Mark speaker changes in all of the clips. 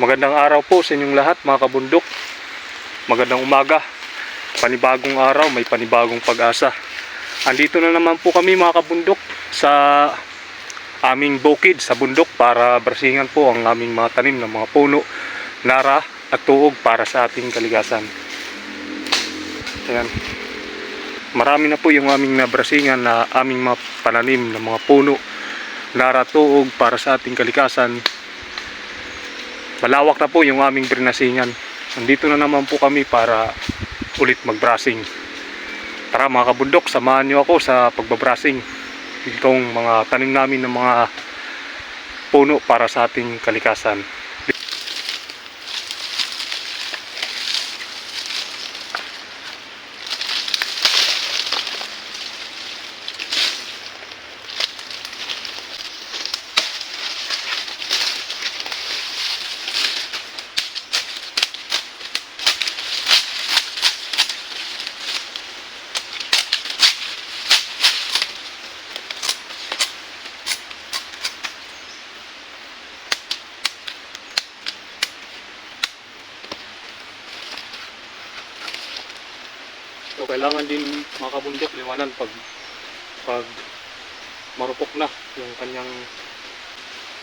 Speaker 1: Magandang araw po sa inyong lahat mga kabundok. Magandang umaga. Panibagong araw, may panibagong pag-asa. Andito na naman po kami mga kabundok sa aming bukid sa bundok para brasingan po ang aming mga tanim ng mga puno, nara at tuog para sa ating kaligasan. Ayan. Marami na po yung aming nabrasingan na aming mga pananim ng mga puno, nara tuog para sa ating kalikasan malawak na po yung aming brinasingan. Nandito na naman po kami para ulit magbrasing. Tara mga kabundok, samahan nyo ako sa pagbabrasing. Itong mga tanim namin ng mga puno para sa ating kalikasan. So kailangan din mga kabundok liwanan pag pag marupok na yung kanyang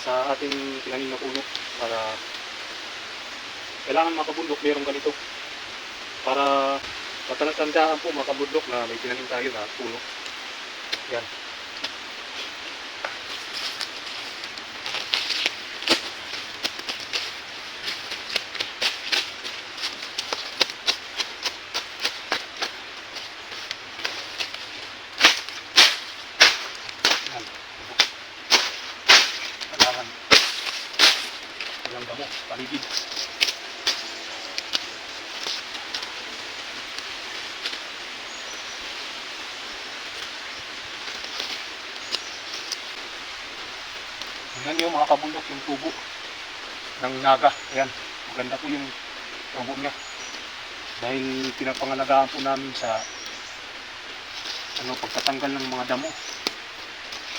Speaker 1: sa ating tinanim na puno para kailangan mga kabundok mayroong ganito para matatandaan po mga kabundok na may tinanim tayo na puno. Yan. Yan. Kailangan walang damo, paligid. Tingnan niyo mga kabundok yung tubo ng naga. Ayan, maganda po yung tubo niya. Dahil pinapangalagaan po namin sa ano, pagtatanggal ng mga damo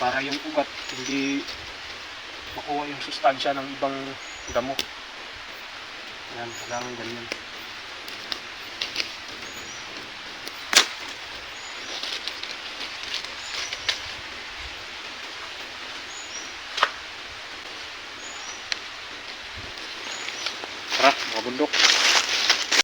Speaker 1: para yung ugat hindi makuha yung sustansya ng ibang damo yan kailangan ganyan. Tara mga bundok.